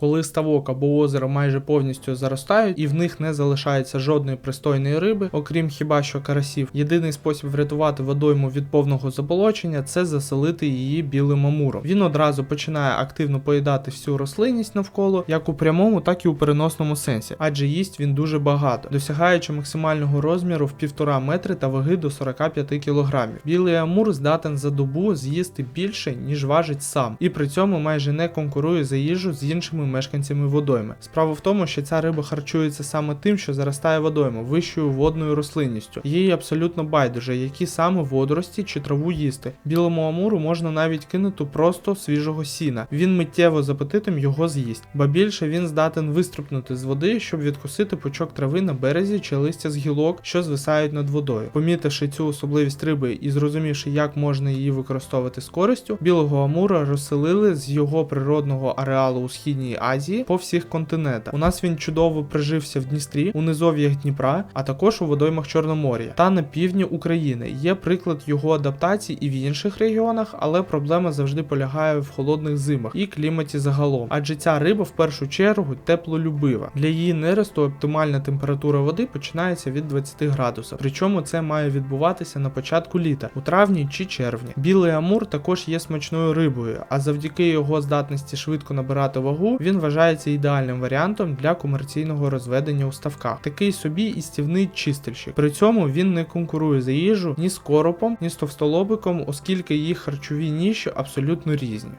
Коли ставок або озеро майже повністю заростають і в них не залишається жодної пристойної риби, окрім хіба що карасів, єдиний спосіб врятувати водойму від повного заболочення це заселити її білим амуром. Він одразу починає активно поїдати всю рослинність навколо, як у прямому, так і у переносному сенсі, адже їсть він дуже багато, досягаючи максимального розміру в півтора метри та ваги до 45 кілограмів. Білий амур здатен за добу з'їсти більше, ніж важить сам, і при цьому майже не конкурує за їжу з іншими мешканцями водойми. Справа в тому, що ця риба харчується саме тим, що заростає водойму, вищою водною рослинністю. Їй абсолютно байдуже, які саме водорості чи траву їсти. Білому амуру можна навіть кинути просто свіжого сіна. Він миттєво з його з'їсть, ба більше він здатен вистрибнути з води, щоб відкусити пучок трави на березі чи листя з гілок, що звисають над водою. Помітивши цю особливість риби і зрозумівши, як можна її використовувати з користю, білого амура розселили з його природного ареалу у східній Азії по всіх континентах. У нас він чудово прижився в Дністрі, у низов'ях Дніпра, а також у водоймах Чорномор'я та на півдні України. Є приклад його адаптації і в інших регіонах, але проблема завжди полягає в холодних зимах і кліматі загалом. Адже ця риба в першу чергу теплолюбива. Для її нересту оптимальна температура води починається від 20 градусів. Причому це має відбуватися на початку літа, у травні чи червні. Білий амур також є смачною рибою, а завдяки його здатності швидко набирати вагу, він вважається ідеальним варіантом для комерційного розведення у ставках. Такий собі істівний чистильщик. При цьому він не конкурує за їжу ні з коропом, ні з товстолобиком, оскільки їх харчові ніші абсолютно різні.